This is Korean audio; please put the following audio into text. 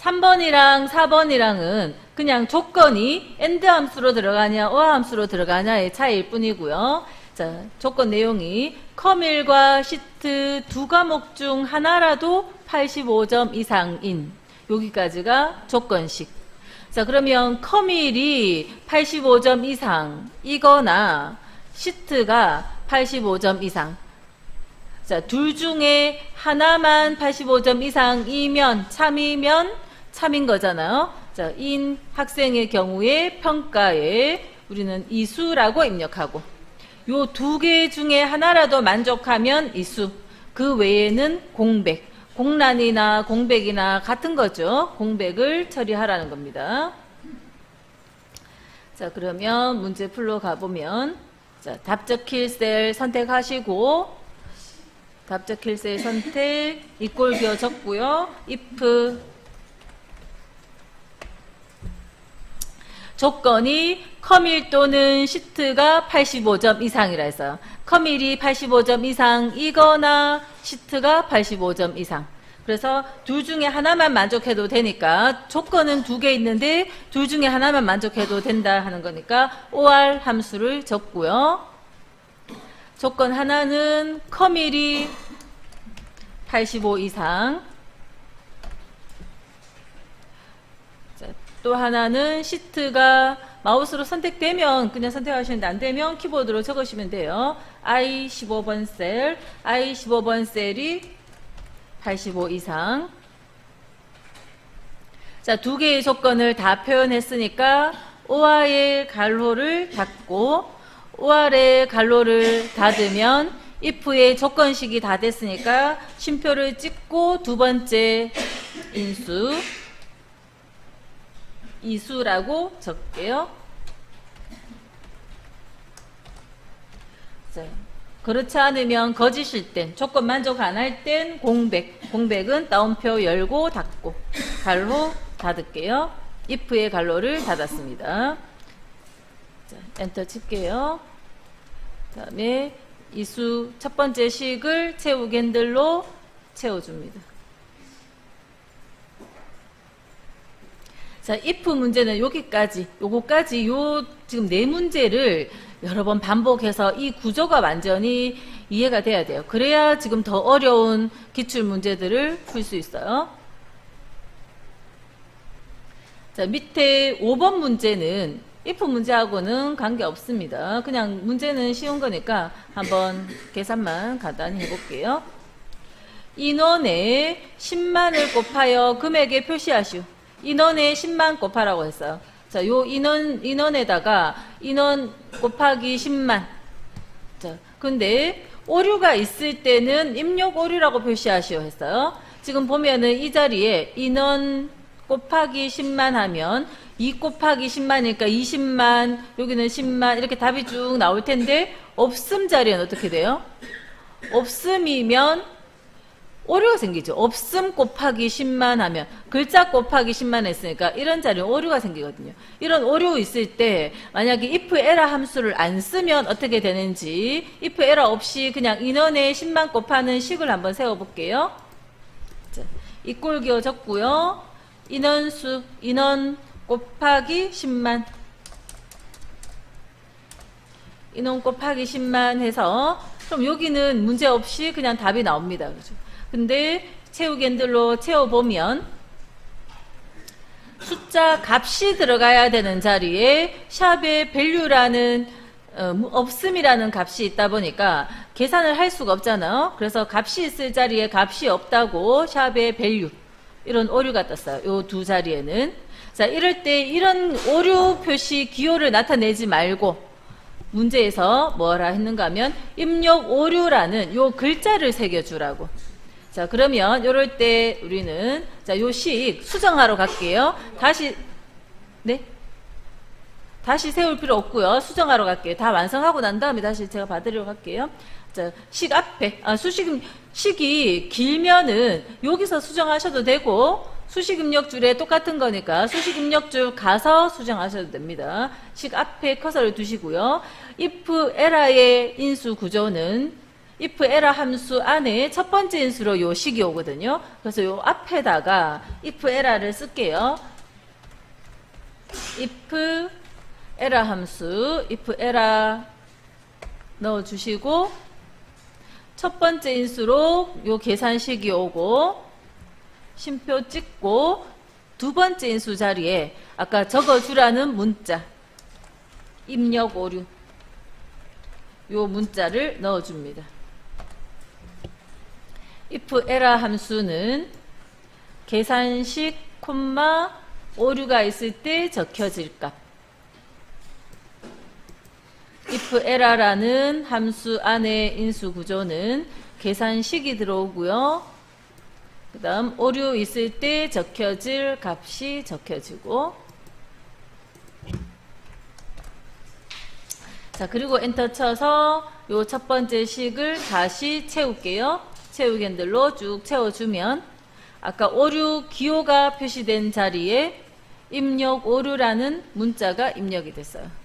3번이랑 4번이랑은 그냥 조건이 엔드 함수로 들어가냐 어화 함수로 들어가냐의 차이일 뿐이고요. 자, 조건 내용이 커밀과 시트 두 과목 중 하나라도 85점 이상인 여기까지가 조건식. 자, 그러면 커밀이 85점 이상이거나 시트가 85점 이상. 자, 둘 중에 하나만 85점 이상이면 참이면 참인 거잖아요. 자, 인 학생의 경우에 평가에 우리는 이수라고 입력하고 요 두 개 중에 하나라도 만족하면 이수. 그 외에는 공백. 공란이나 공백이나 같은 거죠. 공백을 처리하라는 겁니다. 자, 그러면 문제 풀로 가보면 자, 답적 킬셀 선택하시고 답적 킬셀 선택 이꼴 기어 적고요. if 조건이 커밀 또는 시트가 85점 이상이라 해서 커밀이 85점 이상이거나 시트가 85점 이상. 그래서 둘 중에 하나만 만족해도 되니까 조건은 두 개 있는데 둘 중에 하나만 만족해도 된다 하는 거니까 OR 함수를 적고요. 조건 하나는 커밀이 85 이상. 자, 또 하나는 시트가 마우스로 선택되면 그냥 선택하시는데 안 되면 키보드로 적으시면 돼요. I 15번 셀, I 15번 셀이 85 이상. 자, 두 개의 조건을 다 표현했으니까 OR의 갈로를 닫고 OR의 갈로를 닫으면 if의 조건식이 다 됐으니까 쉼표를 찍고 두 번째 인수 이수라고 적게요. 자, 그렇지 않으면 거짓일 땐 조건 만족 안 할 땐 공백 공백은 다운표 열고 닫고 갈로 닫을게요. if의 갈로를 닫았습니다. 자, 엔터 칠게요. 다음에 이수 첫 번째 식을 채우기 핸들로 채워줍니다. 자, if 문제는 여기까지, 요거까지, 요, 지금 네 문제를 여러 번 반복해서 이 구조가 완전히 이해가 돼야 돼요. 그래야 지금 더 어려운 기출 문제들을 풀 수 있어요. 자, 밑에 5번 문제는 if 문제하고는 관계 없습니다. 그냥 문제는 쉬운 거니까 한번 계산만 간단히 해볼게요. 인원에 10만을 곱하여 금액에 표시하시오. 인원에 10만 곱하라고 했어요. 자, 요 인원, 인원에다가 인원 곱하기 10만. 자, 근데 오류가 있을 때는 입력 오류라고 표시하시오 했어요. 지금 보면은 이 자리에 인원 곱하기 10만 하면 2 곱하기 10만이니까 20만, 여기는 10만, 이렇게 답이 쭉 나올 텐데, 없음 자리에는 어떻게 돼요? 없음이면 오류가 생기죠. 없음 곱하기 10만 하면 글자 곱하기 10만 했으니까 이런 자리에 오류가 생기거든요. 이런 오류 있을 때 만약에 if 에러 함수를 안 쓰면 어떻게 되는지 if 에러 없이 그냥 인원에 10만 곱하는 식을 한번 세워볼게요. 자, 이꼴 기어 적고요. 인원수 인원 곱하기 10만 인원 곱하기 10만 해서 그럼 여기는 문제 없이 그냥 답이 나옵니다. 그죠? 근데 채우기 핸들로 채워보면 숫자 값이 들어가야 되는 자리에 샵의 value라는 어, 없음이라는 값이 있다 보니까 계산을 할 수가 없잖아요. 그래서 값이 있을 자리에 값이 없다고 샵의 value 이런 오류가 떴어요. 요 두 자리에는 자 이럴 때 이런 오류 표시 기호를 나타내지 말고 문제에서 뭐라 했는가 하면 입력 오류라는 요 글자를 새겨주라고. 자, 그러면 요럴 때 우리는 자, 요 식 수정하러 갈게요. 다시 네? 다시 세울 필요 없고요. 수정하러 갈게요. 다 완성하고 난 다음에 다시 제가 받으려고 할게요. 자, 식 앞에 아, 수식 식이 길면은 여기서 수정하셔도 되고 수식 입력줄에 똑같은 거니까 수식 입력줄 가서 수정하셔도 됩니다. 식 앞에 커서를 두시고요. if 에라의 인수 구조는 if 에라 함수 안에 첫 번째 인수로 요 식이 오거든요. 그래서 요 앞에다가 if 에라를 쓸게요. if 에라 함수 if 에라 넣어 주시고 첫 번째 인수로 요 계산식이 오고 쉼표 찍고 두 번째 인수 자리에 아까 적어주라는 문자 입력 오류 요 문자를 넣어줍니다. If 에라 함수는 계산식 콤마 오류가 있을 때 적혀질 값 if 에라라는 함수 안의 인수 구조는 계산식이 들어오고요. 그 다음 오류 있을 때 적혀질 값이 적혀지고 자 그리고 엔터 쳐서 요 첫 번째 식을 다시 채울게요. 채우기 핸들로 쭉 채워주면 아까 오류 기호가 표시된 자리에 입력 오류라는 문자가 입력이 됐어요.